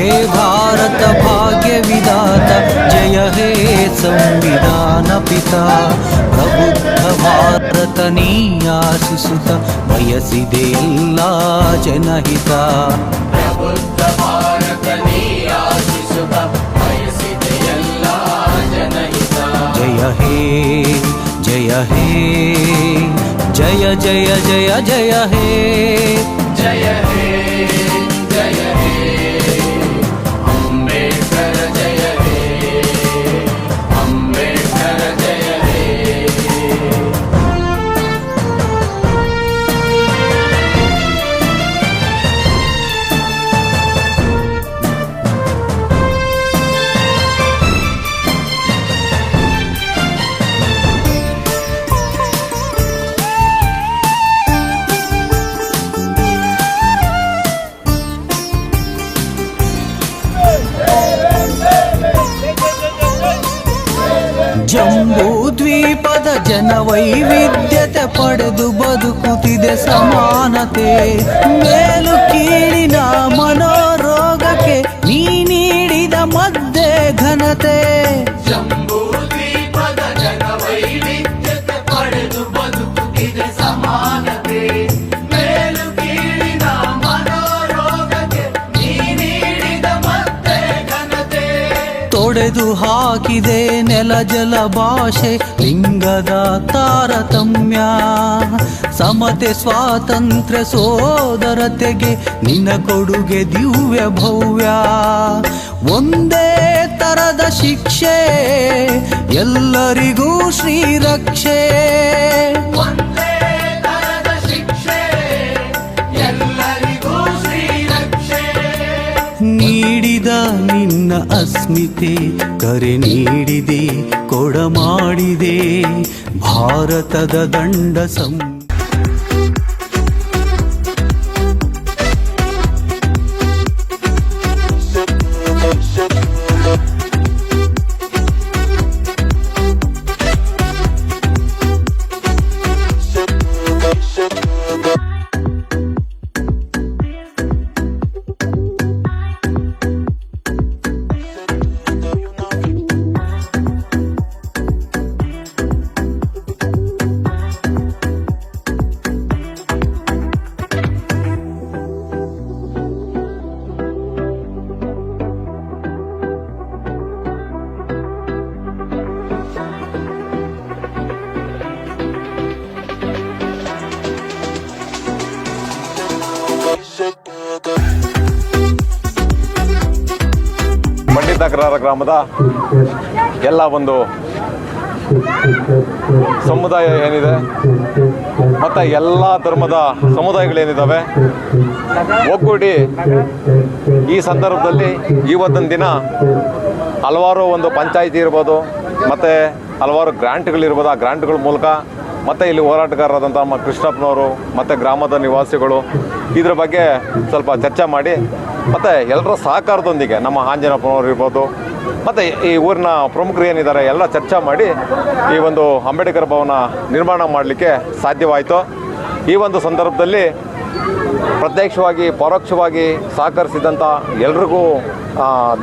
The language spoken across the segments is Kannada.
हे भारत भाग्य विदाता जय हे संविधान पिता प्रबुद्ध भारत नीयासुसुत वयसिदे एल्ला जनहिता प्रबुद्ध भारत नीयासुसुत वयसिदे एल्ला जनहिता जय हे जय हे जय जय जय जय हे जय हे जय हे ವೈವಿಧ್ಯತೆ ಪಡೆದು ಬದುಕುತ್ತಿದೆ ಸಮಾನತೆ. ಮೇಲು ಹಾಕಿದೆ ನೆಲ ಜಲ ಭಾಷೆ, ಲಿಂಗದ ತಾರತಮ್ಯ. ಸಮತೆ ಸ್ವಾತಂತ್ರ್ಯ ಸೋದರತೆಗೆ ನಿನ್ನ ಕೊಡುಗೆ ದಿವ್ಯ ಭವ್ಯ. ಒಂದೇ ತರದ ಶಿಕ್ಷೆ, ಎಲ್ಲರಿಗೂ ಶ್ರೀರಕ್ಷೆ ಅಸ್ಮಿತೆ ಕರೆ ನೀಡಿದೆ ಕೊಡ ಮಾಡಿದೆ. ಭಾರತದ ದಂಡ ಸಂ ಗ್ರಾಮದ ಎಲ್ಲ ಒಂದು ಸಮುದಾಯ ಏನಿದೆ, ಮತ್ತು ಎಲ್ಲ ಧರ್ಮದ ಸಮುದಾಯಗಳೇನಿದ್ದಾವೆ ಒಗ್ಗೂಡಿ ಈ ಸಂದರ್ಭದಲ್ಲಿ ಇವತ್ತಿನ ದಿನ ಹಲವಾರು ಒಂದು ಪಂಚಾಯಿತಿ ಇರ್ಬೋದು, ಮತ್ತು ಹಲವಾರು ಗ್ರ್ಯಾಂಟ್ಗಳಿರ್ಬೋದು ಆ ಗ್ರ್ಯಾಂಟ್ಗಳ ಮೂಲಕ ಮತ್ತು ಇಲ್ಲಿ ಹೋರಾಟಗಾರರಾದಂಥ ನಮ್ಮ ಕೃಷ್ಣಪ್ಪನವರು, ಮತ್ತು ಗ್ರಾಮದ ನಿವಾಸಿಗಳು ಇದ್ರ ಬಗ್ಗೆ ಸ್ವಲ್ಪ ಚರ್ಚೆ ಮಾಡಿ, ಮತ್ತು ಎಲ್ಲರ ಸಹಕಾರದೊಂದಿಗೆ ನಮ್ಮ ಆಂಜನಪ್ಪನವ್ರು ಇರ್ಬೋದು ಮತ್ತು ಈ ಊರಿನ ಪ್ರಮುಖರು ಏನಿದ್ದಾರೆ ಎಲ್ಲ ಚರ್ಚೆ ಮಾಡಿ ಈ ಒಂದು ಅಂಬೇಡ್ಕರ್ ಭವನ ನಿರ್ಮಾಣ ಮಾಡಲಿಕ್ಕೆ ಸಾಧ್ಯವಾಯಿತು. ಈ ಒಂದು ಸಂದರ್ಭದಲ್ಲಿ ಪ್ರತ್ಯಕ್ಷವಾಗಿ ಪರೋಕ್ಷವಾಗಿ ಸಹಕರಿಸಿದಂಥ ಎಲ್ರಿಗೂ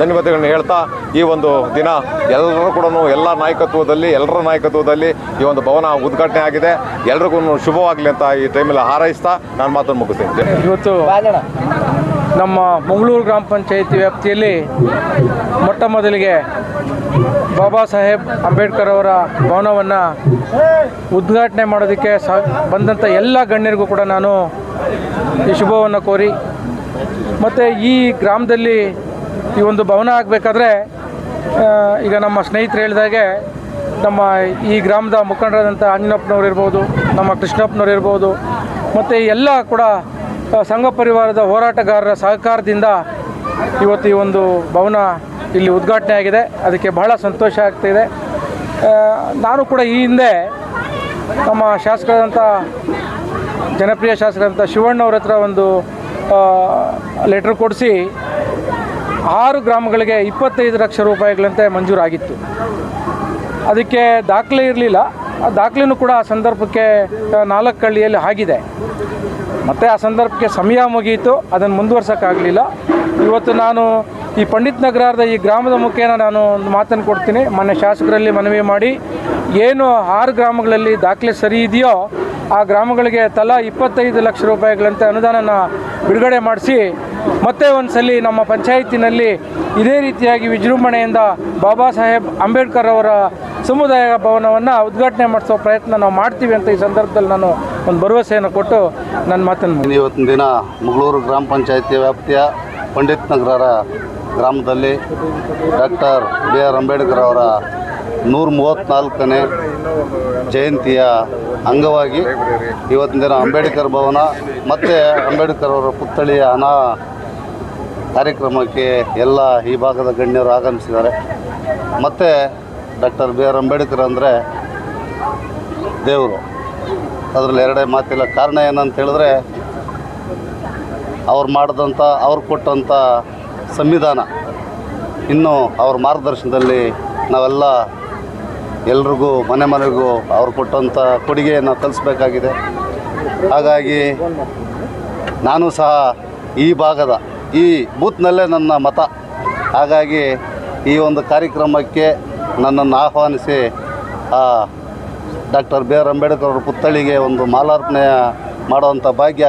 ಧನ್ಯವಾದಗಳನ್ನು ಹೇಳ್ತಾ ಈ ಒಂದು ದಿನ ಎಲ್ಲರೂ ಕೂಡ ಎಲ್ಲ ನಾಯಕತ್ವದಲ್ಲಿ ಎಲ್ಲರ ನಾಯಕತ್ವದಲ್ಲಿ ಈ ಒಂದು ಭವನ ಉದ್ಘಾಟನೆ ಆಗಿದೆ. ಎಲ್ರಿಗೂ ಶುಭವಾಗಲಿ ಅಂತ ಈ ಟೈಮಲ್ಲಿ ಹಾರೈಸ್ತಾ ನಾನು ಮಾತನ್ನು ಮುಗಿಸ್ತೀನಿ. ಇವತ್ತು ನಮ್ಮ ಮಂಗಳೂರು ಗ್ರಾಮ ಪಂಚಾಯಿತಿ ವ್ಯಾಪ್ತಿಯಲ್ಲಿ ಮೊಟ್ಟ ಮೊದಲಿಗೆ ಬಾಬಾ ಸಾಹೇಬ್ ಅಂಬೇಡ್ಕರ್ ಅವರ ಭವನವನ್ನು ಉದ್ಘಾಟನೆ ಮಾಡೋದಕ್ಕೆ ಸಹ ಬಂದಂಥ ಎಲ್ಲ ಗಣ್ಯರಿಗೂ ಕೂಡ ನಾನು ಈ ಶುಭವನ್ನು ಕೋರಿ, ಮತ್ತು ಈ ಗ್ರಾಮದಲ್ಲಿ ಈ ಒಂದು ಭವನ ಆಗಬೇಕಾದ್ರೆ ಈಗ ನಮ್ಮ ಸ್ನೇಹಿತರು ಹೇಳಿದಾಗೆ ನಮ್ಮ ಈ ಗ್ರಾಮದ ಮುಖಂಡರಾದಂಥ ಅಂಜನಪ್ಪನವ್ರು ಇರ್ಬೋದು, ನಮ್ಮ ಕೃಷ್ಣಪ್ಪನವ್ರು ಇರ್ಬೋದು, ಮತ್ತು ಎಲ್ಲ ಕೂಡ ಸಂಘ ಪರಿವಾರದ ಹೋರಾಟಗಾರರ ಸಹಕಾರದಿಂದ ಇವತ್ತು ಈ ಒಂದು ಭವನ ಇಲ್ಲಿ ಉದ್ಘಾಟನೆ ಆಗಿದೆ. ಅದಕ್ಕೆ ಬಹಳ ಸಂತೋಷ ಆಗ್ತಾಯಿದೆ ನಾನು ಕೂಡ ಈ ಹಿಂದೆ ನಮ್ಮ ಶಾಸಕರಾದಂಥ, ಜನಪ್ರಿಯ ಶಾಸಕರಂಥ ಶಿವಣ್ಣವ್ರ ಹತ್ರ ಒಂದು ಲೆಟ್ರ್ ಕೊಡಿಸಿ ಆರು ಗ್ರಾಮಗಳಿಗೆ ಇಪ್ಪತ್ತೈದು ಲಕ್ಷ ರೂಪಾಯಿಗಳಂತೆ ಮಂಜೂರಾಗಿತ್ತು. ಅದಕ್ಕೆ ದಾಖಲೆ ಇರಲಿಲ್ಲ. ಆ ದಾಖಲೆನೂ ಕೂಡ ಆ ಸಂದರ್ಭಕ್ಕೆ ನಾಲ್ಕು ಹಳ್ಳಿಯಲ್ಲಿ ಆಗಿದೆ. ಮತ್ತು ಆ ಸಂದರ್ಭಕ್ಕೆ ಸಮಯ ಮುಗಿಯಿತು, ಅದನ್ನು ಮುಂದುವರ್ಸೋಕ್ಕಾಗಲಿಲ್ಲ. ಇವತ್ತು ನಾನು ಈ ಪಂಡಿತ್ ನಗರದ ಈ ಗ್ರಾಮದ ಮುಖೇನ ನಾನು ಒಂದು ಮಾತನ್ನು ಕೊಡ್ತೀನಿ. ಮೊನ್ನೆ ಶಾಸಕರಲ್ಲಿ ಮನವಿ ಮಾಡಿ, ಏನು ಆರು ಗ್ರಾಮಗಳಲ್ಲಿ ದಾಖಲೆ ಸರಿ ಇದೆಯೋ, ಆ ಗ್ರಾಮಗಳಿಗೆ ತಲಾ ಇಪ್ಪತ್ತೈದು ಲಕ್ಷ ರೂಪಾಯಿಗಳಂತೆ ಅನುದಾನನ ಬಿಡುಗಡೆ ಮಾಡಿಸಿ, ಮತ್ತೆ ಒಂದು ಸಲ ನಮ್ಮ ಪಂಚಾಯತಿನಲ್ಲಿ ಇದೇ ರೀತಿಯಾಗಿ ವಿಜೃಂಭಣೆಯಿಂದ ಬಾಬಾ ಸಾಹೇಬ್ ಅಂಬೇಡ್ಕರ್ ಅವರ ಸಮುದಾಯ ಭವನವನ್ನು ಉದ್ಘಾಟನೆ ಮಾಡಿಸೋ ಪ್ರಯತ್ನ ನಾವು ಮಾಡ್ತೀವಿ ಅಂತ ಈ ಸಂದರ್ಭದಲ್ಲಿ ನಾನು ಒಂದು ಭರವಸೆಯನ್ನು ಕೊಟ್ಟು ನನ್ನ ಮಾತನ್ನು. ಇವತ್ತಿನ ದಿನ ಮಂಗಳೂರು ಗ್ರಾಮ ಪಂಚಾಯಿತಿ ವ್ಯಾಪ್ತಿಯ ಪಂಡಿತ್ ನಗರರ ಗ್ರಾಮದಲ್ಲಿ ಡಾಕ್ಟರ್ ಬಿ ಆರ್ ಅಂಬೇಡ್ಕರ್ ಅವರ ನೂರ ಮೂವತ್ತ್ನಾಲ್ಕನೇ ಜಯಂತಿಯ ಅಂಗವಾಗಿ ಇವತ್ತಿನ ದಿನ ಅಂಬೇಡ್ಕರ್ ಭವನ ಮತ್ತು ಅಂಬೇಡ್ಕರ್ ಅವರ ಪುತ್ಥಳಿಯ ಅನಾ ಕಾರ್ಯಕ್ರಮಕ್ಕೆ ಎಲ್ಲ ಈ ಭಾಗದ ಗಣ್ಯರು ಆಗಮಿಸಿದ್ದಾರೆ ಮತ್ತು ಡಾಕ್ಟರ್ ಬಿ ಆರ್ ಅಂಬೇಡ್ಕರ್ ಅಂದರೆ ದೇವರು. ಅದರಲ್ಲಿ ಎರಡೇ ಮಾತಿಲ್ಲ. ಕಾರಣ ಏನಂತ ಹೇಳಿದ್ರೆ, ಅವ್ರು ಮಾಡಿದಂಥ ಅವ್ರು ಕೊಟ್ಟಂಥ ಸಂವಿಧಾನ. ಇನ್ನು ಅವ್ರ ಮಾರ್ಗದರ್ಶನದಲ್ಲಿ ನಾವೆಲ್ಲ ಎಲ್ರಿಗೂ, ಮನೆ ಮನೆಗೂ ಅವ್ರು ಕೊಟ್ಟಂಥ ಕೊಡುಗೆಯನ್ನು ಕಲಿಸ್ಬೇಕಾಗಿದೆ. ಹಾಗಾಗಿ ನಾನು ಸಹ ಈ ಭಾಗದ, ಈ ಬೂತ್ನಲ್ಲೇ ನನ್ನ ಮತ. ಹಾಗಾಗಿ ಈ ಒಂದು ಕಾರ್ಯಕ್ರಮಕ್ಕೆ ನನ್ನನ್ನು ಆಹ್ವಾನಿಸಿ, ಆ, ಡಾಕ್ಟರ್ ಬಿ ಆರ್ ಅಂಬೇಡ್ಕರ್ ಅವರ ಪುತ್ಥಳಿಗೆ ಒಂದು ಮಾಲಾರ್ಪಣೆ ಮಾಡುವಂಥ ಭಾಗ್ಯ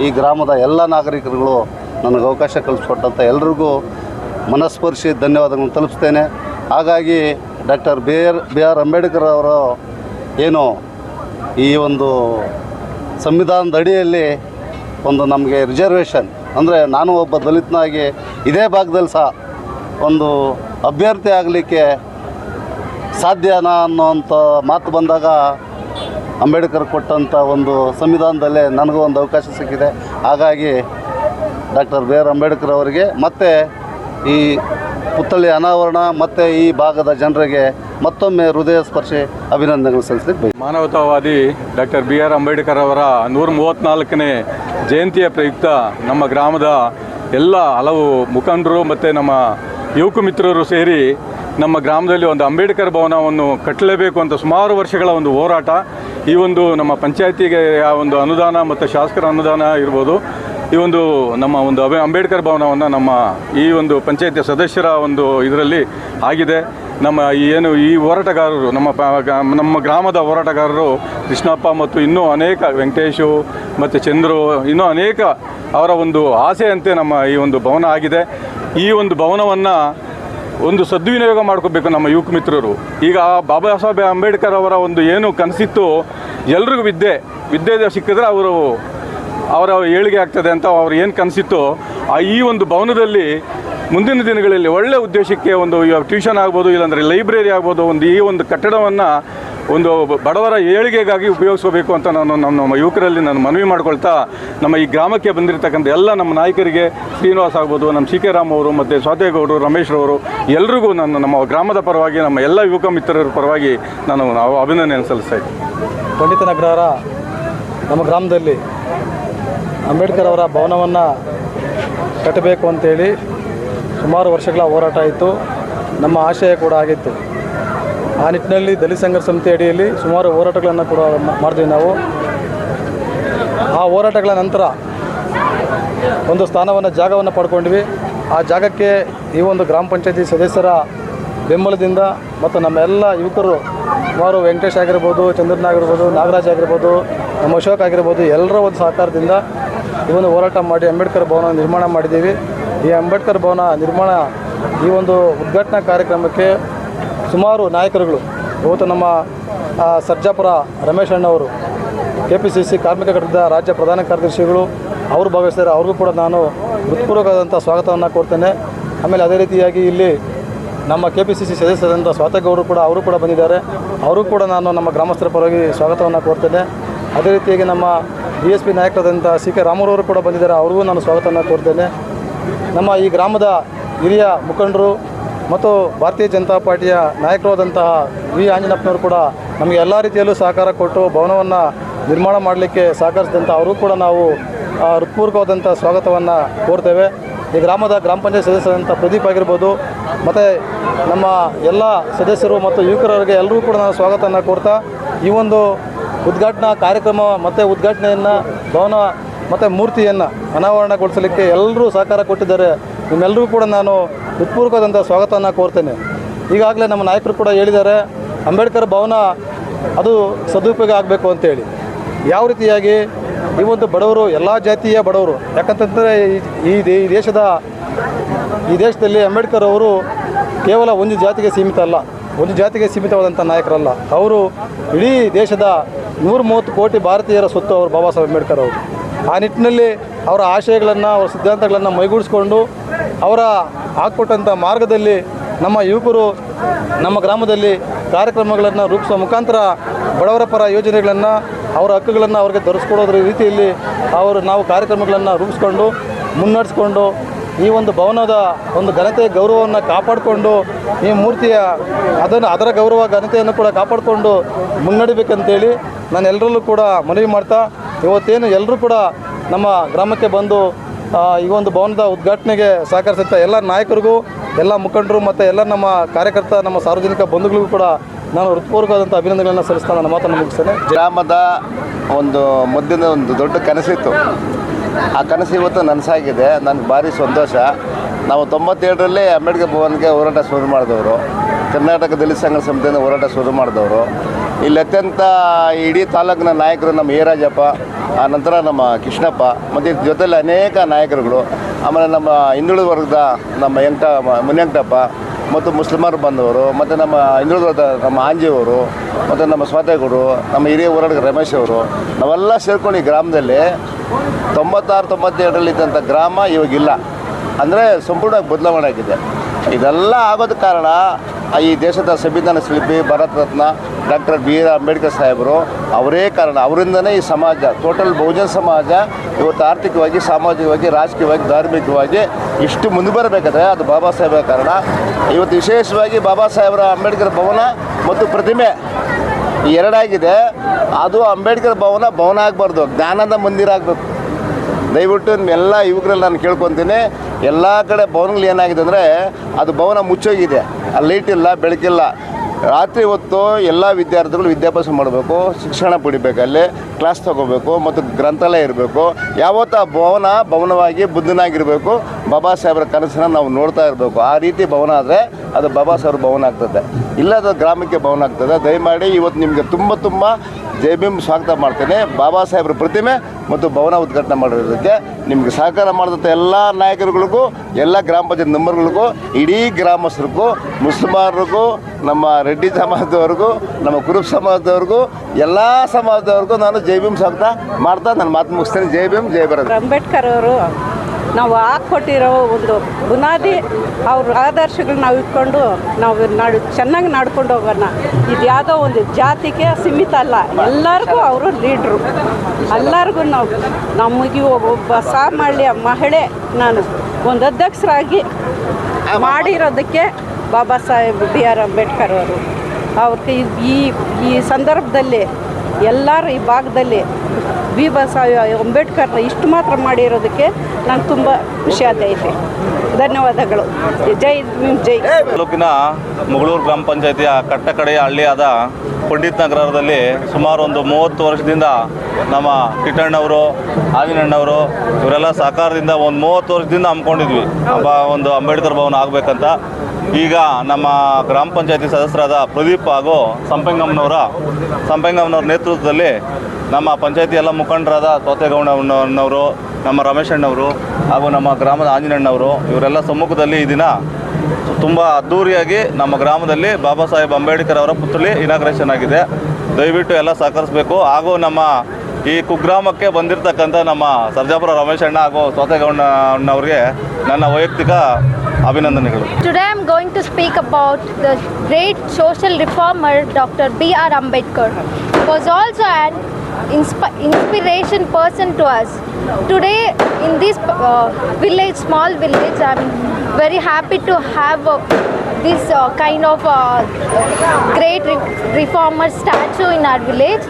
ಈ ಗ್ರಾಮದ ಎಲ್ಲ ನಾಗರಿಕರುಗಳು ನನಗೆ ಅವಕಾಶ ಕಲ್ಪಿಸ್ಕೊಟ್ಟಂಥ ಎಲ್ರಿಗೂ ಮನಸ್ಪರ್ಶಿ ಧನ್ಯವಾದಗಳನ್ನು ತಲುಪಿಸ್ತೇನೆ. ಹಾಗಾಗಿ doctor B R B R Ambedkar ಅವರು ಏನು ಈ ಒಂದು ಸಂವಿಧಾನದ ಅಡಿಯಲ್ಲಿ ಒಂದು ನಮಗೆ ರಿಸರ್ವೇಷನ್ ಅಂದರೆ ನಾನು ಒಬ್ಬ ದಲಿತನಾಗಿ ಇದೇ ಭಾಗದಲ್ಲಿ ಸಹ ಒಂದು ಅಭ್ಯರ್ಥಿ ಆಗಲಿಕ್ಕೆ ಸಾಧ್ಯನಾ ಅನ್ನೋಂಥ ಮಾತು ಬಂದಾಗ ಅಂಬೇಡ್ಕರ್ ಕೊಟ್ಟಂಥ ಒಂದು ಸಂವಿಧಾನದಲ್ಲೇ ನನಗೂ ಒಂದು ಅವಕಾಶ ಸಿಕ್ಕಿದೆ. ಹಾಗಾಗಿ ಡಾಕ್ಟರ್ ಬಿ ಆರ್ ಅಂಬೇಡ್ಕರ್ ಅವರಿಗೆ ಮತ್ತು ಈ ಪುತ್ಥಳಿ ಅನಾವರಣ ಮತ್ತು ಈ ಭಾಗದ ಜನರಿಗೆ ಮತ್ತೊಮ್ಮೆ ಹೃದಯ ಸ್ಪರ್ಶಿ ಅಭಿನಂದನೆಗಳು ಸಲ್ಲಿಸಲಿಕ್ಕೆ ಮಾನವತಾವಾದಿ ಡಾಕ್ಟರ್ ಬಿ ಆರ್ ಅಂಬೇಡ್ಕರ್ ಅವರ ನೂರ ಮೂವತ್ತ್ನಾಲ್ಕನೇ ಜಯಂತಿಯ ಪ್ರಯುಕ್ತ ನಮ್ಮ ಗ್ರಾಮದ ಎಲ್ಲ ಹಲವು ಮುಖಂಡರು ಮತ್ತು ನಮ್ಮ ಯುವಕ ಮಿತ್ರರು ಸೇರಿ ನಮ್ಮ ಗ್ರಾಮದಲ್ಲಿ ಒಂದು ಅಂಬೇಡ್ಕರ್ ಭವನವನ್ನು ಕಟ್ಟಲೇಬೇಕು ಅಂತ ಸುಮಾರು ವರ್ಷಗಳ ಒಂದು ಹೋರಾಟ. ಈ ಒಂದು ನಮ್ಮ ಪಂಚಾಯತಿಗೆ ಆ ಒಂದು ಅನುದಾನ ಮತ್ತು ಶಾಸಕರ ಅನುದಾನ ಇರ್ಬೋದು. ಈ ಒಂದು ನಮ್ಮ ಒಂದು ಅಬೆ ಅಂಬೇಡ್ಕರ್ ಭವನವನ್ನು ನಮ್ಮ ಈ ಒಂದು ಪಂಚಾಯತಿ ಸದಸ್ಯರ ಒಂದು ಇದರಲ್ಲಿ ಆಗಿದೆ. ನಮ್ಮ ಏನು ಈ ಹೋರಾಟಗಾರರು, ನಮ್ಮ ನಮ್ಮ ಗ್ರಾಮದ ಹೋರಾಟಗಾರರು ಕೃಷ್ಣಪ್ಪ ಮತ್ತು ಇನ್ನೂ ಅನೇಕ ವೆಂಕಟೇಶು ಮತ್ತು ಚಂದ್ರು, ಇನ್ನೂ ಅನೇಕ ಅವರ ಒಂದು ಆಸೆಯಂತೆ ನಮ್ಮ ಈ ಒಂದು ಭವನ ಆಗಿದೆ. ಈ ಒಂದು ಭವನವನ್ನು ಒಂದು ಸದ್ವಿನಿಯೋಗ ಮಾಡ್ಕೋಬೇಕು ನಮ್ಮ ಯುವಕ ಮಿತ್ರರು. ಈಗ ಬಾಬಾ ಸಾಹೇಬ್ ಅಂಬೇಡ್ಕರ್ ಅವರ ಒಂದು ಏನು ಕನಸಿತ್ತು ಎಲ್ರಿಗೂ ವಿದ್ಯೆ ವಿದ್ಯೆ ಸಿಕ್ಕಿದ್ರೆ ಅವರು ಅವರ ಏಳಿಗೆ ಆಗ್ತದೆ ಅಂತ ಅವ್ರು ಏನು ಕನಸಿತ್ತು ಆ ಈ ಒಂದು ಭವನದಲ್ಲಿ ಮುಂದಿನ ದಿನಗಳಲ್ಲಿ ಒಳ್ಳೆಯ ಉದ್ದೇಶಕ್ಕೆ ಒಂದು ಟ್ಯೂಷನ್ ಆಗ್ಬೋದು, ಇಲ್ಲಾಂದರೆ ಲೈಬ್ರರಿ ಆಗ್ಬೋದು, ಒಂದು ಈ ಒಂದು ಕಟ್ಟಡವನ್ನು ಒಂದು ಬಡವರ ಏಳಿಗೆಗಾಗಿ ಉಪಯೋಗಿಸಬೇಕು ಅಂತ ನಾನು ನಮ್ಮ ಯುವಕರಲ್ಲಿ ನಾನು ಮನವಿ ಮಾಡ್ಕೊಳ್ತಾ ನಮ್ಮ ಈ ಗ್ರಾಮಕ್ಕೆ ಬಂದಿರತಕ್ಕಂಥ ಎಲ್ಲ ನಮ್ಮ ನಾಯಕರಿಗೆ ಶ್ರೀನಿವಾಸ್ ಆಗ್ಬೋದು, ನಮ್ಮ ಸಿ ಕೆ ರಾಮ್ ಅವರು ಮತ್ತು ಸ್ವಾತೇಗೌಡರು ರಮೇಶ್ರವರು ಎಲ್ರಿಗೂ ನಾನು ನಮ್ಮ ಗ್ರಾಮದ ಪರವಾಗಿ, ನಮ್ಮ ಎಲ್ಲ ಯುವಕ ಮಿತ್ರರ ಪರವಾಗಿ ನಾನು ನಾವು ಅಭಿನಂದನೆ ಸಲ್ಲಿಸ್ತಾ ಇದ್ದೀನಿ. ಪಂಡಿತ ನಗರ ನಮ್ಮ ಗ್ರಾಮದಲ್ಲಿ ಅಂಬೇಡ್ಕರ್ ಅವರ ಭವನವನ್ನು ಕಟ್ಟಬೇಕು ಅಂತೇಳಿ ಸುಮಾರು ವರ್ಷಗಳ ಹೋರಾಟ ಆಯಿತು ನಮ್ಮ ಆಶಯ ಕೂಡ ಆಗಿತ್ತು. ಆ ನಿಟ್ಟಿನಲ್ಲಿ ದಲಿತ ಸಂಘರ್ಷ ಸಮಿತಿ ಅಡಿಯಲ್ಲಿ ಸುಮಾರು ಹೋರಾಟಗಳನ್ನು ಕೂಡ ಮಾಡಿದ್ವಿ ನಾವು. ಆ ಹೋರಾಟಗಳ ನಂತರ ಒಂದು ಸ್ಥಾನವನ್ನು, ಜಾಗವನ್ನು ಪಡ್ಕೊಂಡ್ವಿ. ಆ ಜಾಗಕ್ಕೆ ಈ ಒಂದು ಗ್ರಾಮ ಪಂಚಾಯತಿ ಸದಸ್ಯರ ಬೆಂಬಲದಿಂದ ಮತ್ತು ನಮ್ಮೆಲ್ಲ ಯುವಕರು, ಸುಮಾರು ವೆಂಕಟೇಶ್ ಆಗಿರ್ಬೋದು ಚಂದ್ರನ್ ಆಗಿರ್ಬೋದು, ನಾಗರಾಜ್ ಆಗಿರ್ಬೋದು, ನಮ್ಮ ಅಶೋಕ್ ಆಗಿರ್ಬೋದು, ಎಲ್ಲರ ಒಂದು ಸಹಕಾರದಿಂದ ಈ ಒಂದು ಹೋರಾಟ ಮಾಡಿ ಅಂಬೇಡ್ಕರ್ ಭವನ ನಿರ್ಮಾಣ ಮಾಡಿದ್ದೀವಿ. ಈ ಅಂಬೇಡ್ಕರ್ ಭವನ ನಿರ್ಮಾಣ ಈ ಒಂದು ಉದ್ಘಾಟನಾ ಕಾರ್ಯಕ್ರಮಕ್ಕೆ ಸುಮಾರು ನಾಯಕರುಗಳು, ಇವತ್ತು ನಮ್ಮ ಸರ್ಜಾಪುರ ರಮೇಶ್ ಅಣ್ಣವರು ಕೆ ಪಿ ಸಿ ಸಿ ಕಾರ್ಮಿಕ ಘಟಕದ ರಾಜ್ಯ ಪ್ರಧಾನ ಕಾರ್ಯದರ್ಶಿಗಳು, ಅವರು ಭಾಗವಹಿಸಿದ್ದಾರೆ. ಅವ್ರಿಗೂ ಕೂಡ ನಾನು ಹೃತ್ಪೂರ್ವಕವಾದಂಥ ಸ್ವಾಗತವನ್ನು ಕೊಡ್ತೇನೆ ಆಮೇಲೆ ಅದೇ ರೀತಿಯಾಗಿ ಇಲ್ಲಿ ನಮ್ಮ ಕೆ ಪಿ ಸಿ ಸಿ ಸದಸ್ಯರಾದಂಥ ಸ್ವಾತಗೌಡರು ಕೂಡ, ಅವರು ಕೂಡ ಬಂದಿದ್ದಾರೆ. ಅವರು ಕೂಡ ನಾನು ನಮ್ಮ ಗ್ರಾಮಸ್ಥರ ಪರವಾಗಿ ಸ್ವಾಗತವನ್ನು ಕೋರ್ತೇನೆ. ಅದೇ ರೀತಿಯಾಗಿ ನಮ್ಮ ಬಿ ಎಸ್ ಪಿ ನಾಯಕರಾದಂಥ ಸಿ ಕೆ ರಾಮರವರು ಕೂಡ ಬಂದಿದ್ದಾರೆ. ಅವ್ರಿಗೂ ನಾನು ಸ್ವಾಗತವನ್ನು ಕೋರ್ತೇನೆ. ನಮ್ಮ ಈ ಗ್ರಾಮದ ಹಿರಿಯ ಮುಖಂಡರು ಮತ್ತು ಭಾರತೀಯ ಜನತಾ ಪಾರ್ಟಿಯ ನಾಯಕರಾದಂತಹ ವಿ ಆಂಜನಪ್ಪನವರು ಕೂಡ ನಮಗೆ ಎಲ್ಲ ರೀತಿಯಲ್ಲೂ ಸಹಕಾರ ಕೊಟ್ಟು ಭವನವನ್ನು ನಿರ್ಮಾಣ ಮಾಡಲಿಕ್ಕೆ ಸಹಕರಿಸಿದಂಥ ಅವರು ಕೂಡ ನಾವು ಹೃತ್ಪೂರ್ವಕವಾದಂಥ ಸ್ವಾಗತವನ್ನು ಕೋರ್ತೇವೆ. ಈ ಗ್ರಾಮದ ಗ್ರಾಮ ಪಂಚಾಯತ್ ಸದಸ್ಯರಂಥ ಪ್ರದೀಪ್ ಆಗಿರ್ಬೋದು, ಮತ್ತು ನಮ್ಮ ಎಲ್ಲ ಸದಸ್ಯರು ಮತ್ತು ಯುವಕರವರಿಗೆ ಎಲ್ಲರೂ ಕೂಡ ನಾನು ಸ್ವಾಗತವನ್ನು ಕೋರ್ತಾ, ಈ ಒಂದು ಉದ್ಘಾಟನಾ ಕಾರ್ಯಕ್ರಮ ಮತ್ತು ಉದ್ಘಾಟನೆಯನ್ನು, ಭವನ ಮತ್ತು ಮೂರ್ತಿಯನ್ನು ಅನಾವರಣಗೊಳಿಸಲಿಕ್ಕೆ ಎಲ್ಲರೂ ಸಹಕಾರ ಕೊಟ್ಟಿದ್ದಾರೆ. ನಿಮ್ಮೆಲ್ಲರಿಗೂ ಕೂಡ ನಾನು ಹೃತ್ಪೂರ್ವಕವಾದಂಥ ಸ್ವಾಗತವನ್ನು ಕೋರ್ತೇನೆ. ಈಗಾಗಲೇ ನಮ್ಮ ನಾಯಕರು ಕೂಡ ಹೇಳಿದ್ದಾರೆ, ಅಂಬೇಡ್ಕರ್ ಭವನ ಅದು ಸದುಪಯೋಗ ಆಗಬೇಕು ಅಂತೇಳಿ. ಯಾವ ರೀತಿಯಾಗಿ ಈ ಒಂದು ಬಡವರು, ಎಲ್ಲ ಜಾತಿಯ ಬಡವರು, ಯಾಕಂತಂದರೆ ಈ- ಈ ದೇಶದ, ಈ ದೇಶದಲ್ಲಿ ಅಂಬೇಡ್ಕರ್ ಅವರು ಕೇವಲ ಒಂದು ಜಾತಿಗೆ ಸೀಮಿತ ಅಲ್ಲ, ಒಂದು ಜಾತಿಗೆ ಸೀಮಿತವಾದಂಥ ನಾಯಕರಲ್ಲ. ಅವರು ಇಡೀ ದೇಶದ ನೂರ ಮೂವತ್ತು ಕೋಟಿ ಭಾರತೀಯರ ಸುತ್ತು ಅವರು ಬಾಬಾ ಸಾಹೇಬ್ ಅಂಬೇಡ್ಕರ್ ಅವರು. ಆ ನಿಟ್ಟಿನಲ್ಲಿ ಅವರ ಆಶಯಗಳನ್ನು, ಅವರ ಸಿದ್ಧಾಂತಗಳನ್ನು ಮೈಗೂಡಿಸ್ಕೊಂಡು ಅವರ ಹಾಕ್ಕೊಟ್ಟಂಥ ಮಾರ್ಗದಲ್ಲಿ ನಮ್ಮ ಯುವಕರು ನಮ್ಮ ಗ್ರಾಮದಲ್ಲಿ ಕಾರ್ಯಕ್ರಮಗಳನ್ನು ರೂಪಿಸುವ ಮುಖಾಂತರ ಬಡವರ ಪರ ಯೋಜನೆಗಳನ್ನು, ಅವರ ಹಕ್ಕುಗಳನ್ನು ಅವರಿಗೆ ದೊರಕಿಸ್ಕೊಡೋದ್ರ ರೀತಿಯಲ್ಲಿ ಅವರು ನಾವು ಕಾರ್ಯಕ್ರಮಗಳನ್ನು ರೂಪಿಸ್ಕೊಂಡು ಮುನ್ನಡೆಸ್ಕೊಂಡು ಈ ಒಂದು ಭವನದ ಒಂದು ಘನತೆ ಗೌರವವನ್ನು ಕಾಪಾಡಿಕೊಂಡು ಈ ಮೂರ್ತಿಯ ಅದನ್ನು, ಅದರ ಗೌರವ ಘನತೆಯನ್ನು ಕೂಡ ಕಾಪಾಡಿಕೊಂಡು ಮುನ್ನಡಿಬೇಕಂತೇಳಿ ನಾನು ಎಲ್ಲರಲ್ಲೂ ಕೂಡ ಮನವಿ ಮಾಡ್ತಾ ಇವತ್ತೇನು ಎಲ್ಲರೂ ಕೂಡ ನಮ್ಮ ಗ್ರಾಮಕ್ಕೆ ಬಂದು ಈ ಒಂದು ಭವನದ ಉದ್ಘಾಟನೆಗೆ ಸಹಕರಿಸುತ್ತೆ ಎಲ್ಲ ನಾಯಕರಿಗೂ, ಎಲ್ಲ ಮುಖಂಡರು ಮತ್ತು ಎಲ್ಲ ನಮ್ಮ ಕಾರ್ಯಕರ್ತ, ನಮ್ಮ ಸಾರ್ವಜನಿಕ ಬಂಧುಗಳಿಗೂ ಕೂಡ ನಾನು ಹೃತ್ಪೂರ್ವಕವಾದಂಥ ಅಭಿನಂದನೆಗಳನ್ನು ಸಲ್ಲಿಸ್ತಾ ನನ್ನ ಮಾತನ್ನು ಮುಗಿಸ್ತೇನೆ. ಗ್ರಾಮದ ಒಂದು ಮುದ್ದಿನ ಒಂದು ದೊಡ್ಡ ಕನಸಿತ್ತು. ಆ ಕನಸು ಇವತ್ತು ನನಸಾಗಿದೆ, ನನಗೆ ಭಾರಿ ಸಂತೋಷ. ನಾವು ತೊಂಬತ್ತೇಳರಲ್ಲಿ ಅಂಬೇಡ್ಕರ್ ಭವನ್ಗೆ ಹೋರಾಟ ಶುರು ಮಾಡಿದವರು. ಕರ್ನಾಟಕ ದಲಿತ ಸಂಘ ಸಮಿತಿಯಿಂದ ಹೋರಾಟ ಶುರು ಮಾಡಿದವರು. ಇಲ್ಲಿ ಅತ್ಯಂತ ಇಡೀ ತಾಲೂಕಿನ ನಾಯಕರು ನಮ್ಮ ಏರಾಜಪ್ಪ, ಆ ನಂತರ ನಮ್ಮ ಕೃಷ್ಣಪ್ಪ, ಮತ್ತು ಜೊತೆಲಿ ಅನೇಕ ನಾಯಕರುಗಳು, ಆಮೇಲೆ ನಮ್ಮ ಹಿಂದುಳಿದ ವರ್ಗದ ನಮ್ಮ ಎಂಟ ಮುನ್ಯಂಕಟಪ್ಪ ಮತ್ತು ಮುಸ್ಲಿಮರು ಬಂದವರು, ಮತ್ತು ನಮ್ಮ ಹಿಂದುಳಿದ ನಮ್ಮ ಆಂಜಿಯವರು, ಮತ್ತು ನಮ್ಮ ಸ್ವಾತೇಗೌಡರು ನಮ್ಮ ಹಿರಿಯ ಹೋರಾಟಗಾರ ರಮೇಶ್ ಅವರು, ನಾವೆಲ್ಲ ಸೇರ್ಕೊಂಡು ಈ ಗ್ರಾಮದಲ್ಲಿ ತೊಂಬತ್ತಾರು ತೊಂಬತ್ತೇಳರಲ್ಲಿ ಇದ್ದಂಥ ಗ್ರಾಮ ಇವಾಗಿಲ್ಲ. ಅಂದರೆ ಸಂಪೂರ್ಣವಾಗಿ ಬದಲಾವಣೆ ಆಗಿದೆ. ಇದೆಲ್ಲ ಆಗೋದ ಕಾರಣ ಈ ದೇಶದ ಸಂವಿಧಾನ ಶಿಲ್ಪಿ, Bharat Ratna doctor B R Ambedkar ಸಾಹೇಬರು, ಅವರೇ ಕಾರಣ. ಅವರಿಂದನೇ ಈ ಸಮಾಜ ಟೋಟಲ್ ಬಹುಜನ ಸಮಾಜ ಇವತ್ತು ಆರ್ಥಿಕವಾಗಿ, ಸಾಮಾಜಿಕವಾಗಿ, ರಾಜಕೀಯವಾಗಿ, ಧಾರ್ಮಿಕವಾಗಿ ಇಷ್ಟು ಮುಂದೆ ಬರಬೇಕಾದ್ರೆ ಅದು ಬಾಬಾ ಸಾಹೇಬರ ಕಾರಣ. ಇವತ್ತು ವಿಶೇಷವಾಗಿ ಬಾಬಾ ಸಾಹೇಬರ ಅಂಬೇಡ್ಕರ್ ಭವನ ಮತ್ತು ಪ್ರತಿಮೆ ಎರಡಾಗಿದೆ. ಅದು ಅಂಬೇಡ್ಕರ್ ಭವನ ಭವನ ಆಗಬಾರ್ದು. ಜ್ಞಾನದ ಮಂದಿರ ಆಗಬೇಕು. ದಯವಿಟ್ಟು ಎಲ್ಲ ಯುವಕರಲ್ಲಿ ನಾನು ಕೇಳ್ಕೊತೀನಿ. ಎಲ್ಲ ಕಡೆ ಭವನಗಳು ಏನಾಗಿದೆ ಅಂದರೆ ಅದು ಭವನ ಮುಚ್ಚೋಗಿದೆ. ಅಲ್ಲಿ ಲೈಟ್ ಇಲ್ಲ, ಬೆಳಕಿಲ್ಲ. ರಾತ್ರಿ ಹೊತ್ತು ಎಲ್ಲ ವಿದ್ಯಾರ್ಥಿಗಳು ವಿದ್ಯಾಭ್ಯಾಸ ಮಾಡಬೇಕು, ಶಿಕ್ಷಣ ಪಡಿಬೇಕು ಅಲ್ಲಿ ಕ್ಲಾಸ್ ತಗೋಬೇಕು ಮತ್ತು ಗ್ರಂಥಾಲಯ ಇರಬೇಕು. ಯಾವತ್ತು ಆ ಭವನ ಭವನವಾಗಿ ಬುದ್ಧನಾಗಿರಬೇಕು. ಬಾಬಾ ಸಾಹೇಬರ ಕನಸನ್ನು ನಾವು ನೋಡ್ತಾ ಇರಬೇಕು. ಆ ರೀತಿ ಭವನ ಆದರೆ ಅದು ಬಾಬಾ ಸಾಹೇಬ್ರ ಭವನ ಆಗ್ತದೆ. ಇಲ್ಲದ ಗ್ರಾಮಕ್ಕೆ ಭವನ ಆಗ್ತದೆ. ದಯಮಾಡಿ ಇವತ್ತು ನಿಮಗೆ ತುಂಬ ತುಂಬ ಜೈ ಭೀಮ್ ಸ್ವಾಗತ ಮಾಡ್ತೇನೆ. ಬಾಬಾ ಸಾಹೇಬ್ರ ಪ್ರತಿಮೆ ಮತ್ತು ಭವನ ಉದ್ಘಾಟನೆ ಮಾಡಿರೋದಕ್ಕೆ ನಿಮ್ಗೆ ಸಹಕಾರ ಮಾಡಿದಂಥ ಎಲ್ಲ ನಾಯಕರುಗಳಿಗೂ, ಎಲ್ಲ ಗ್ರಾಮ ಪಂಚಾಯತ್ ಮೆಂಬರ್ಗಳಿಗೂ, ಇಡೀ ಗ್ರಾಮಸ್ಥರಿಗೂ, ಮುಸ್ಲಿಮರಿಗೂ, ನಮ್ಮ ರೆಡ್ಡಿ ಸಮಾಜದವ್ರಿಗೂ, ನಮ್ಮ ಕುರುಬ್ ಸಮಾಜದವ್ರಿಗೂ, ಎಲ್ಲ ಸಮಾಜದವ್ರಿಗೂ ನಾನು ಜೈ ಭೀಮ್ ಸ್ವಾಗತ ಮಾಡ್ತಾ ನಾನು ಮಾತು ಮುಗಿಸ್ತೇನೆ. ಜೈ ಭೀಮ್ ಜೈ ಭಾರತ್. ಅಂಬೇಡ್ಕರ್ ಅವರು ನಾವು ಹಾಕ್ಕೊಟ್ಟಿರೋ ಒಂದು ಬುನಾದಿ ಅವ್ರ ಆದರ್ಶಗಳು ನಾವು ಇಟ್ಕೊಂಡು ನಾವು ನಾಡು ಚೆನ್ನಾಗಿ ನಡ್ಕೊಂಡು ಹೋಗೋಣ. ಇದು ಯಾವುದೋ ಒಂದು ಜಾತಿಗೆ ಸೀಮಿತ ಅಲ್ಲ. ಎಲ್ಲರಿಗೂ ಅವರು ಲೀಡ್ರು. ಎಲ್ಲರಿಗೂ ನಾವು ನಮಗೆ ಒಬ್ಬ ಸಾಮಾನ್ಯ ಮಹಿಳೆ ನಾನು ಒಂದು ಅಧ್ಯಕ್ಷರಾಗಿ ಮಾಡಿರೋದಕ್ಕೆ ಬಾಬಾ ಸಾಹೇಬ್ ಬಿ ಆರ್ ಅಂಬೇಡ್ಕರ್ ಅವರು. ಅವ್ರಿಗೆ ಈ ಈ ಸಂದರ್ಭದಲ್ಲಿ ಎಲ್ಲರೂ ಈ ಭಾಗದಲ್ಲಿ ಬಿ ಬಾ ಸಾಹೇಬ್ ಅಂಬೇಡ್ಕರ್ನ ಇಷ್ಟು ಮಾತ್ರ ಮಾಡಿರೋದಕ್ಕೆ ನಂಗೆ ತುಂಬ ಖುಷಿ ಆಗ್ತೈತೆ ಧನ್ಯವಾದಗಳು. ಜೈ ಜೈ ತಾಲೂಕಿನ ಮುಗಳೂರು ಗ್ರಾಮ ಪಂಚಾಯತಿಯ ಕಟ್ಟಕಡೆಯ ಹಳ್ಳಿಯಾದ ಪಂಡಿತ್ ನಗರದಲ್ಲಿ ಸುಮಾರು ಒಂದು ಮೂವತ್ತು ವರ್ಷದಿಂದ ನಮ್ಮ ಕಿಟ್ಟಣ್ಣವರು ಆದಿನಣ್ಣವರು ಇವರೆಲ್ಲ ಸಹಕಾರದಿಂದ ಒಂದು ಮೂವತ್ತು ವರ್ಷದಿಂದ ಹಮ್ಮಿಕೊಂಡಿದ್ವಿ. ಒಂದು ಅಂಬೇಡ್ಕರ್ ಭವನ ಆಗಬೇಕಂತ. ಈಗ ನಮ್ಮ ಗ್ರಾಮ ಪಂಚಾಯತಿ ಸದಸ್ಯರಾದ ಪ್ರದೀಪ್ ಹಾಗೂ ಸಂಪೆಂಗಮ್ಮನವರ, ಸಂಪೆಂಗಮ್ಮನವ್ರ ನೇತೃತ್ವದಲ್ಲಿ ನಮ್ಮ ಪಂಚಾಯತಿ ಎಲ್ಲ ಮುಖಂಡರಾದ ತೋತೆಗೌಡಣ್ಣವರು ನಮ್ಮ ರಮೇಶ್ ಅಣ್ಣವರು ಹಾಗೂ ನಮ್ಮ ಗ್ರಾಮದ ಆಂಜನಣ್ಣವರು ಇವರೆಲ್ಲ ಸಮ್ಮುಖದಲ್ಲಿ ಈ ದಿನ ತುಂಬ ಅದ್ಧೂರಿಯಾಗಿ ನಮ್ಮ ಗ್ರಾಮದಲ್ಲಿ ಬಾಬಾ ಸಾಹೇಬ್ ಅಂಬೇಡ್ಕರ್ ಅವರ ಪುತ್ಥಳಿ ಇನಾಗ್ರೇಷನ್ ಆಗಿದೆ. ದಯವಿಟ್ಟು ಎಲ್ಲ ಸಹಕರಿಸಬೇಕು ಹಾಗೂ ನಮ್ಮ ಈ ಕುಗ್ರಾಮಕ್ಕೆ ಬಂದಿರತಕ್ಕಂಥ ನಮ್ಮ ಸರ್ಜಾಪುರ ರಮೇಶ್ ಅಣ್ಣ ಹಾಗೂ ಸೋತೆಗೌಣ್ಣ ಅಣ್ಣವ್ರಿಗೆ ನನ್ನ ವೈಯಕ್ತಿಕ ಅಭಿನಂದನೆಗಳು. Today I am going to speak about the great social reformer doctor B R Ambedkar was also and ಇನ್ಸ್ಪ inspiration person to us today in this village small village I am very happy to have this uh, kind of uh, great re- reformer statue in our village.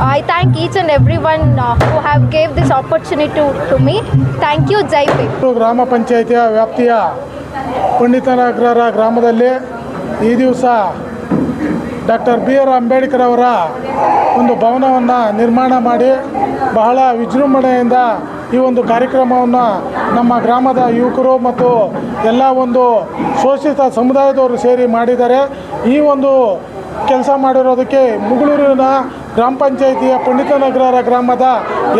I thank each and everyone uh, who have gave this opportunity to, to me. Thank you, Jai Bhim. ಗ್ರಾಮ Vyaptiya ವ್ಯಾಪ್ತಿಯ ಪಂಡಿತನಗರ ಗ್ರಾಮದಲ್ಲಿ ಈ ದಿವಸ ಡಾಕ್ಟರ್ ಬಿ ಆರ್ ಅಂಬೇಡ್ಕರ್ ಅವರ ಒಂದು ಭವನವನ್ನು ನಿರ್ಮಾಣ ಮಾಡಿ ಬಹಳ ವಿಜೃಂಭಣೆಯಿಂದ ಈ ಒಂದು ಕಾರ್ಯಕ್ರಮವನ್ನು ನಮ್ಮ ಗ್ರಾಮದ ಯುವಕರು ಮತ್ತು ಎಲ್ಲ ಒಂದು ಶೋಷಿತ ಸಮುದಾಯದವರು ಸೇರಿ ಮಾಡಿದ್ದಾರೆ. ಈ ಒಂದು ಕೆಲಸ ಮಾಡಿರೋದಕ್ಕೆ ಮುಗಳೂರಿನ ಗ್ರಾಮ ಪಂಚಾಯಿತಿಯ ಪಂಡಿತನಗರ ಗ್ರಾಮದ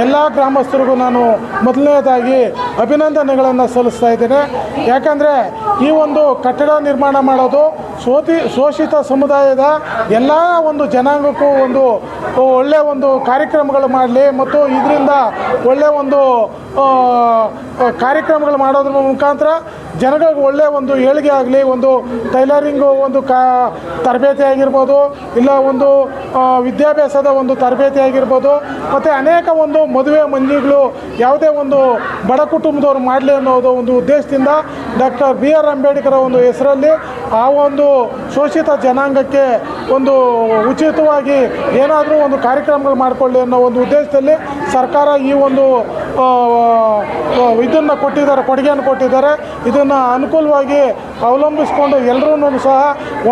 ಎಲ್ಲ ಗ್ರಾಮಸ್ಥರಿಗೂ ನಾನು ಮೊದಲನೇದಾಗಿ ಅಭಿನಂದನೆಗಳನ್ನು ಸಲ್ಲಿಸ್ತಾ ಇದ್ದೇನೆ. ಯಾಕಂದರೆ ಈ ಒಂದು ಕಟ್ಟಡ ನಿರ್ಮಾಣ ಮಾಡೋದು ಶೋತಿ ಶೋಷಿತ ಸಮುದಾಯದ ಎಲ್ಲ ಒಂದು ಜನಾಂಗಕ್ಕೂ ಒಂದು ಒಳ್ಳೆಯ ಒಂದು ಕಾರ್ಯಕ್ರಮಗಳು ಮಾಡಲಿ ಮತ್ತು ಇದರಿಂದ ಒಳ್ಳೆಯ ಒಂದು ಕಾರ್ಯಕ್ರಮಗಳು ಮಾಡೋದ್ರ ಮುಖಾಂತರ ಜನಗಳಿಗೆ ಒಳ್ಳೆಯ ಒಂದು ಏಳಿಗೆ ಆಗಲಿ ಒಂದು ಟೈಲರಿಂಗು ಒಂದು ಕಾ ತರಬೇತಿ ಆಗಿರ್ಬೋದು ಇಲ್ಲ ಒಂದು ಆ, ವಿದ್ಯಾಭ್ಯಾಸದ ಒಂದು ತರಬೇತಿ ಆಗಿರ್ಬೋದು, ಮತ್ತು ಅನೇಕ ಒಂದು ಮದುವೆ ಮಂದಿಗಳು ಯಾವುದೇ ಒಂದು ಬಡ ಕುಟುಂಬದವ್ರು ಮಾಡಲಿ ಅನ್ನೋದು ಒಂದು ಉದ್ದೇಶದಿಂದ ಡಾಕ್ಟರ್ ಬಿ ಆರ್ ಅಂಬೇಡ್ಕರ್ ಒಂದು ಹೆಸರಲ್ಲಿ ಆ ಒಂದು ಶೋಷಿತ ಜನಾಂಗಕ್ಕೆ ಒಂದು ಉಚಿತವಾಗಿ ಏನಾದರೂ ಒಂದು ಕಾರ್ಯಕ್ರಮಗಳು ಮಾಡಿಕೊಳ್ಳಿ ಅನ್ನೋ ಒಂದು ಉದ್ದೇಶದಲ್ಲಿ ಸರ್ಕಾರ ಈ ಒಂದು ಇದನ್ನು ಕೊಟ್ಟಿದ್ದಾರೆ, ಕೊಡುಗೆಯನ್ನು ಕೊಟ್ಟಿದ್ದಾರೆ. ಇದನ್ನು ಅನುಕೂಲವಾಗಿ ಅವಲಂಬಿಸಿಕೊಂಡು ಎಲ್ಲರೂ ಸಹ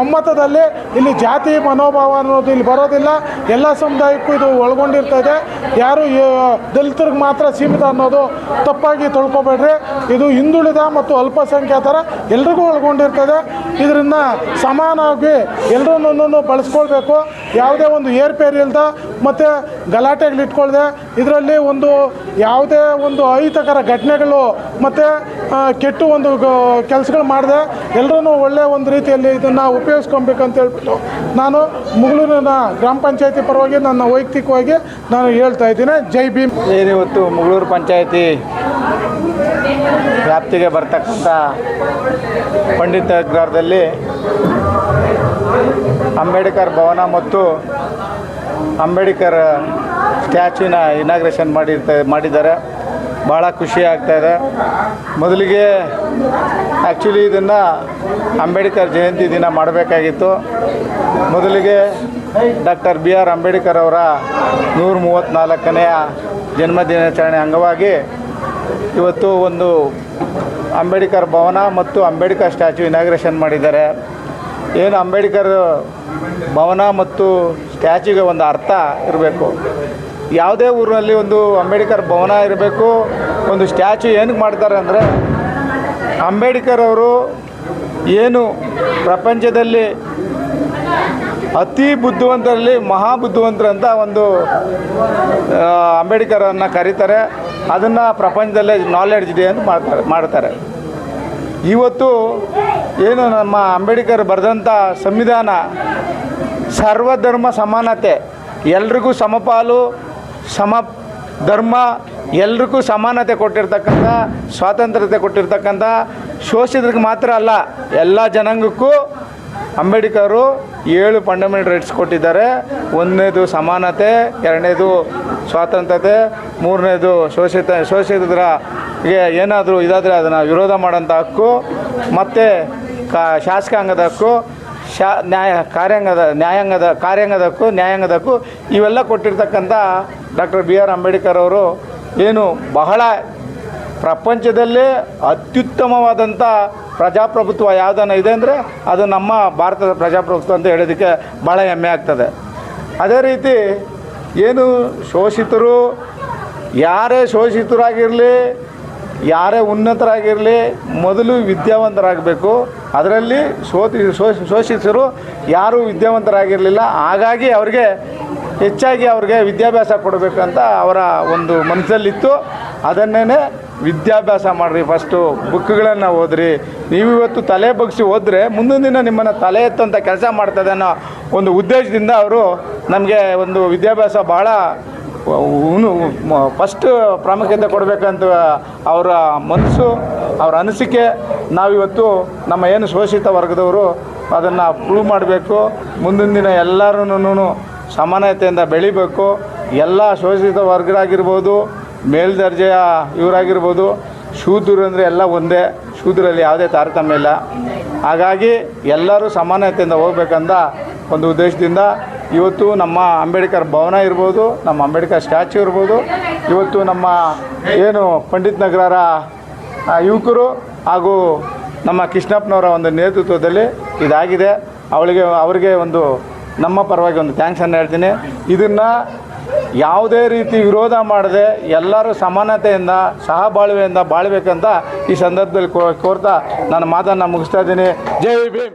ಒಮ್ಮತದಲ್ಲಿ ಇಲ್ಲಿ ಜಾತಿ ಮನೋಭಾವ ಅನ್ನೋದು ಇಲ್ಲಿ ಬರೋದಿಲ್ಲ. ಎಲ್ಲ ಸಮುದಾಯಕ್ಕೂ ಇದು ಒಳಗೊಂಡಿರ್ತದೆ ಯಾರು ದಲಿತರಿಗೆ ಮಾತ್ರ ಸೀಮಿತ ಅನ್ನೋದು ತಪ್ಪಾಗಿ ತೊಳ್ಕೊಬೇಡ್ರಿ. ಇದು ಹಿಂದುಳಿದ ಮತ್ತು ಅಲ್ಪಸಂಖ್ಯಾತರ ಎಲ್ರಿಗೂ ಒಳಗೊಂಡಿರ್ತದೆ ಇದರಿಂದ ಸಮಾನವಾಗಿ ಎಲ್ಲರೂ ಬಳಸ್ಕೊಳ್ಬೇಕು. ಯಾವುದೇ ಒಂದು ಏರ್ಪೇರ್ ಇಲ್ದ ಮತ್ತು ಗಲಾಟೆಗಳು ಇಟ್ಕೊಳ್ದೆ ಇದರಲ್ಲಿ ಒಂದು ಯಾವುದೇ ಒಂದು ಅಹಿತಕರ ಘಟನೆಗಳು ಮತ್ತು ಕೆಟ್ಟು ಒಂದು ಕೆಲಸಗಳು ಮಾಡಿದೆ ಎಲ್ಲರೂ ಒಳ್ಳೆಯ ಒಂದು ರೀತಿಯಲ್ಲಿ ಇದನ್ನು ಉಪಯೋಗಿಸ್ಕೊಬೇಕಂತ ಹೇಳ್ಬಿಟ್ಟು ನಾನು ಮುಗಳೂರಿನ ಗ್ರಾಮ ಪಂಚಾಯತಿ ಪರವಾಗಿ ನನ್ನ ವೈಯಕ್ತಿಕವಾಗಿ ನಾನು ಹೇಳ್ತಾ ಇದ್ದೀನಿ. ಜೈ ಭೀಮ್. ಏನಿವತ್ತು ಮುಗಳೂರು ಪಂಚಾಯತಿ ವ್ಯಾಪ್ತಿಗೆ ಬರ್ತಕ್ಕಂಥ ಪಂಡಿತ ಗ್ರಹದಲ್ಲಿ ಅಂಬೇಡ್ಕರ್ ಭವನ ಮತ್ತು ಅಂಬೇಡ್ಕರ್ ಸ್ಟ್ಯಾಚ್ಯೂನ ಇನಾಗ್ರೇಷನ್ ಮಾಡಿರ್ತಾ, ಮಾಡಿದ್ದಾರೆ. ಭಾಳ ಖುಷಿ ಆಗ್ತಾಯಿದೆ ಮೊದಲಿಗೆ ಆ್ಯಕ್ಚುಲಿ ಇದನ್ನು ಅಂಬೇಡ್ಕರ್ ಜಯಂತಿ ದಿನ ಮಾಡಬೇಕಾಗಿತ್ತು. ಮೊದಲಿಗೆ ಡಾಕ್ಟರ್ ಬಿ ಆರ್ ಅಂಬೇಡ್ಕರ್ ಅವರ ನೂರ ಮೂವತ್ತ್ನಾಲ್ಕನೆಯ ಜನ್ಮದಿನಾಚರಣೆ ಅಂಗವಾಗಿ ಇವತ್ತು ಒಂದು ಅಂಬೇಡ್ಕರ್ ಭವನ ಮತ್ತು ಅಂಬೇಡ್ಕರ್ ಸ್ಟ್ಯಾಚ್ಯೂ ಇನಾಗ್ರೇಷನ್ ಮಾಡಿದ್ದಾರೆ. ಏನು ಅಂಬೇಡ್ಕರ್ ಭವನ ಮತ್ತು ಸ್ಟ್ಯಾಚ್ಯೂಗೆ ಒಂದು ಅರ್ಥ ಇರಬೇಕು. ಯಾವುದೇ ಊರಿನಲ್ಲಿ ಒಂದು ಅಂಬೇಡ್ಕರ್ ಭವನ ಇರಬೇಕು, ಒಂದು ಸ್ಟ್ಯಾಚ್ಯೂ ಏನಕ್ಕೆ ಮಾಡ್ತಾರೆ ಅಂದರೆ ಅಂಬೇಡ್ಕರ್ ಅವರು ಏನು ಪ್ರಪಂಚದಲ್ಲಿ ಅತಿ ಬುದ್ಧಿವಂತರಲ್ಲಿ ಮಹಾ ಅಂತ ಒಂದು ಅಂಬೇಡ್ಕರನ್ನು ಕರೀತಾರೆ. ಅದನ್ನು ಪ್ರಪಂಚದಲ್ಲೇ ನಾಲೆಡ್ಜ್ ಡೇ ಅಂತ ಮಾಡ್ತಾರೆ ಮಾಡ್ತಾರೆ. ಇವತ್ತು ಏನು ನಮ್ಮ ಅಂಬೇಡ್ಕರ್ ಬರೆದಂಥ ಸಂವಿಧಾನ ಸರ್ವಧರ್ಮ ಸಮಾನತೆ, ಎಲ್ರಿಗೂ ಸಮಪಾಲು, ಸಮ ಧರ್ಮ, ಎಲ್ರಿಗೂ ಸಮಾನತೆ ಕೊಟ್ಟಿರ್ತಕ್ಕಂಥ, ಸ್ವಾತಂತ್ರ್ಯತೆ ಕೊಟ್ಟಿರ್ತಕ್ಕಂಥ, ಶೋಷಿತರಿಗೆ ಮಾತ್ರ ಅಲ್ಲ, ಎಲ್ಲ ಜನಾಂಗಕ್ಕೂ ಅಂಬೇಡ್ಕರು ಏಳು ಫಂಡಮೆಂಟಲ್ ರೈಟ್ಸ್ ಕೊಟ್ಟಿದ್ದಾರೆ. ಒಂದನೇದು ಸಮಾನತೆ, ಎರಡನೇದು ಸ್ವಾತಂತ್ರ್ಯತೆ, ಮೂರನೇದು ಶೋಷಿತ, ಶೋಷಿತರಿಗೆ ಏನಾದರೂ ಇದಾದರೆ ಅದನ್ನು ವಿರೋಧ ಮಾಡೋಂಥ ಹಕ್ಕು, ಮತ್ತು ಕಾ, ಶಾಸಕಾಂಗದ ಹಕ್ಕು, ಶಾ, ನ್ಯಾಯ, ಕಾರ್ಯಾಂಗದ, ನ್ಯಾಯಾಂಗದ, ಕಾರ್ಯಾಂಗದ ಹಕ್ಕು, ನ್ಯಾಯಾಂಗದ ಹಕ್ಕು, ಇವೆಲ್ಲ ಕೊಟ್ಟಿರ್ತಕ್ಕಂಥ ಡಾಕ್ಟರ್ ಬಿ ಆರ್ ಅಂಬೇಡ್ಕರ್ ಅವರು ಏನು ಬಹಳ ಪ್ರಪಂಚದಲ್ಲೇ ಅತ್ಯುತ್ತಮವಾದಂಥ ಪ್ರಜಾಪ್ರಭುತ್ವ ಯಾವುದನ್ನ ಇದೆ ಅಂದರೆ ಅದು ನಮ್ಮ ಭಾರತದ ಪ್ರಜಾಪ್ರಭುತ್ವ ಅಂತ ಹೇಳೋದಕ್ಕೆ ಭಾಳ ಹೆಮ್ಮೆ ಆಗ್ತದೆ. ಅದೇ ರೀತಿ ಏನು ಶೋಷಿತರು, ಯಾರೇ ಶೋಷಿತರಾಗಿರಲಿ, ಯಾರೇ ಉನ್ನತರಾಗಿರಲಿ, ಮೊದಲು ವಿದ್ಯಾವಂತರಾಗಬೇಕು. ಅದರಲ್ಲಿ ಶೋತಿ ಶೋಷಿಸರು ಯಾರೂ ವಿದ್ಯಾವಂತರಾಗಿರಲಿಲ್ಲ. ಹಾಗಾಗಿ ಅವ್ರಿಗೆ ಹೆಚ್ಚಾಗಿ ಅವ್ರಿಗೆ ವಿದ್ಯಾಭ್ಯಾಸ ಕೊಡಬೇಕಂತ ಅವರ ಒಂದು ಮನಸ್ಸಲ್ಲಿತ್ತು. ಅದನ್ನೇ ವಿದ್ಯಾಭ್ಯಾಸ ಮಾಡಿರಿ ಫಸ್ಟು ಬುಕ್ಗಳನ್ನು ಓದ್ರಿ. ನೀವು ಇವತ್ತು ತಲೆ ಬಗ್ಸಿ ಓದ್ರೆ ಮುಂದಿನ ದಿನ ನಿಮ್ಮನ್ನು ತಲೆ ಎತ್ತಂಥ ಕೆಲಸ ಮಾಡ್ತದೆ ಅನ್ನೋ ಒಂದು ಉದ್ದೇಶದಿಂದ ಅವರು ನಮಗೆ ಒಂದು ವಿದ್ಯಾಭ್ಯಾಸ ಭಾಳ ಫಸ್ಟ್ ಪ್ರಾಮುಖ್ಯತೆ ಕೊಡಬೇಕಂತ ಅವರ ಮನಸ್ಸು, ಅವರ ಅನಿಸಿಕೆ. ನಾವಿವತ್ತು ನಮ್ಮ ಏನು ಶೋಷಿತ ವರ್ಗದವರು ಅದನ್ನು ಪ್ರೂವ್ ಮಾಡಬೇಕು. ಮುಂದಿನ ದಿನ ಎಲ್ಲರೂ ಸಮಾನತೆಯಿಂದ ಬೆಳಿಬೇಕು. ಎಲ್ಲ ಶೋಷಿತ ವರ್ಗರಾಗಿರ್ಬೋದು. ಮೇಲ್ದರ್ಜೆಯ ಇವರಾಗಿರ್ಬೋದು, ಶೂದ್ರರು ಅಂದರೆ ಎಲ್ಲ ಒಂದೇ, ಶೂದ್ರಲ್ಲಿ ಯಾವುದೇ ತಾರತಮ್ಯ ಇಲ್ಲ. ಹಾಗಾಗಿ ಎಲ್ಲರೂ ಸಮಾನತೆಯಿಂದ ಹೋಗ್ಬೇಕಂತ ಒಂದು ಉದ್ದೇಶದಿಂದ ಇವತ್ತು ನಮ್ಮ ಅಂಬೇಡ್ಕರ್ ಭವನ ಇರ್ಬೋದು, ನಮ್ಮ ಅಂಬೇಡ್ಕರ್ ಸ್ಟ್ಯಾಚ್ಯೂ ಇರ್ಬೋದು, ಇವತ್ತು ನಮ್ಮ ಏನು ಪಂಡಿತ್ ನಗರರ ಯುವಕರು ಹಾಗೂ ನಮ್ಮ ಕೃಷ್ಣಪ್ಪನವರ ಒಂದು ನೇತೃತ್ವದಲ್ಲಿ ಇದಾಗಿದೆ. ಅವಳಿಗೆ, ಅವರಿಗೆ ಒಂದು ನಮ್ಮ ಪರವಾಗಿ ಒಂದು ಥ್ಯಾಂಕ್ಸನ್ನು ಹೇಳ್ತೀನಿ. ಇದನ್ನು ಯಾವುದೇ ರೀತಿ ವಿರೋಧ ಮಾಡದೆ ಎಲ್ಲರೂ ಸಮಾನತೆಯಿಂದ, ಸಹಬಾಳ್ವೆಯಿಂದ ಬಾಳ್ಬೇಕಂತ ಈ ಸಂದರ್ಭದಲ್ಲಿ ಕೋರ್ತಾ ನಾನು ಮಾತನ್ನು ಮುಗಿಸ್ತಾ ಇದ್ದೀನಿ. ಜೈ ಭೀಮ್!